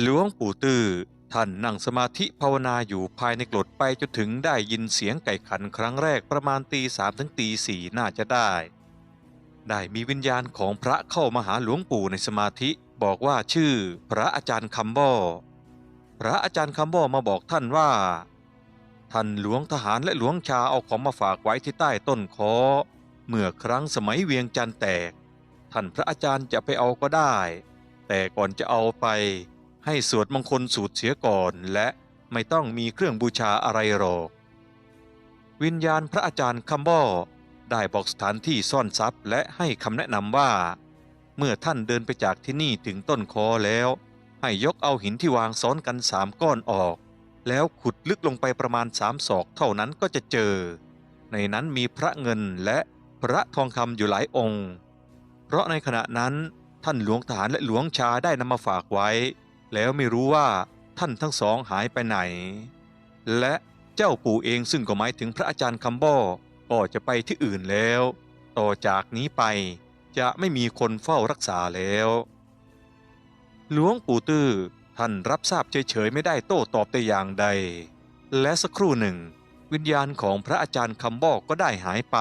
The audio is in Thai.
หลวงปู่ตื้อท่านนั่งสมาธิภาวนาอยู่ภายในกรดไปจนถึงได้ยินเสียงไก่ขันครั้งแรกประมาณตีสามถึงตีสี่น่าจะได้ ได้มีวิญญาณของพระเข้ามาหาหลวงปู่ในสมาธิบอกว่าชื่อพระอาจารย์คำบ่อพระอาจารย์คำบ่อมาบอกท่านว่า ท่านหลวงทหารและหลวงชาเอาของมาฝากไว้ที่ใต้ต้นคอเมื่อครั้งสมัยเวียงจันแตก ท่านพระอาจารย์จะไปเอาก็ได้ แต่ก่อนจะเอาไป ให้สวดมงคลสูตรเสียก่อนและไม่ต้องมีเครื่องบูชาอะไรหรอก วิญญาณพระอาจารย์คำบ่อได้บอกสถานที่ซ่อนทรัพย์ และให้คำแนะนำว่า เมื่อท่านเดินไปจากที่นี่ถึงต้นคอแล้ว ให้ยกเอาหินที่วางซ้อนกันสามก้อนออก แล้วขุดลึกลงไปประมาณสามศอกเท่านั้นก็จะเจอ ในนั้นมีพระเงินและพระทองคำอยู่หลายองค์ เพราะในขณะนั้นท่านหลวงทหารและหลวงชาได้นำมาฝากไว้ แล้วไม่รู้ว่าท่านทั้งสองหายไปไหน และเจ้าปู่เองซึ่งก็หมายถึงพระอาจารย์คำบ่อก็จะไปที่อื่นแล้ว ต่อจากนี้ไปจะไม่มีคนเฝ้ารักษาแล้ว หลวงปู่ตื้อท่านรับทราบเฉยๆไม่ได้โต้ตอบแต่อย่างใด และสักครู่หนึ่ง วิญญาณของพระอาจารย์คำบอกก็ได้หายไป